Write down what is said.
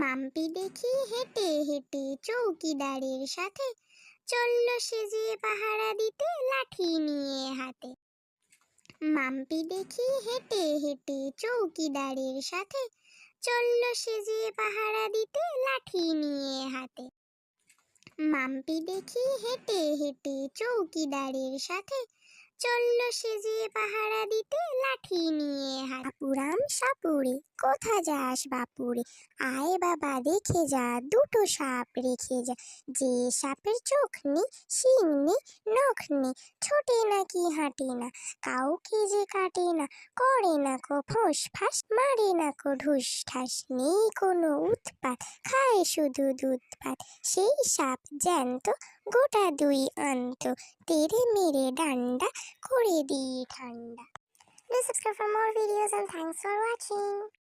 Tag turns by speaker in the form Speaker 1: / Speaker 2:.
Speaker 1: মাম্পি দেখি হেঁটে হেঁটে চৌকিদারের সাথে চলল সেজে পাহারা দিতে লাঠি নিয়ে হাতে। মাম্পি দেখি হেঁটে হেঁটে চৌকিদারের সাথে চলল সেজে পাহারা দিতে লাঠি নিয়ে হাতে। মাম্পি দেখি হেঁটে হেঁটে চৌকিদারের সাথে চলল সেজে পাহারা দিতে লাঠি নিয়ে হাতে বাপুরাম সাপুরে কোথা যাস বাপুরে? আয় বাবা, দেখে যা, দুটো সাপ রেখে যা। যে সাপের চোখ নেই শিং নেই নখ নেই ছোটে নাকি হাঁটে না, কাউকে যে কাটে না, করে না কো ফোঁস ফাঁস, মারে না কো ঢুস ঠাস, নেই কোনো উৎপাত, খায় শুধু দুধ ভাত। সেই সাপ জ্যান্ত, গোটা দুই আন্ত তেরে মেরে ডান্ডা, করে দিই ঠান্ডা। Do subscribe for more videos and thanks for watching.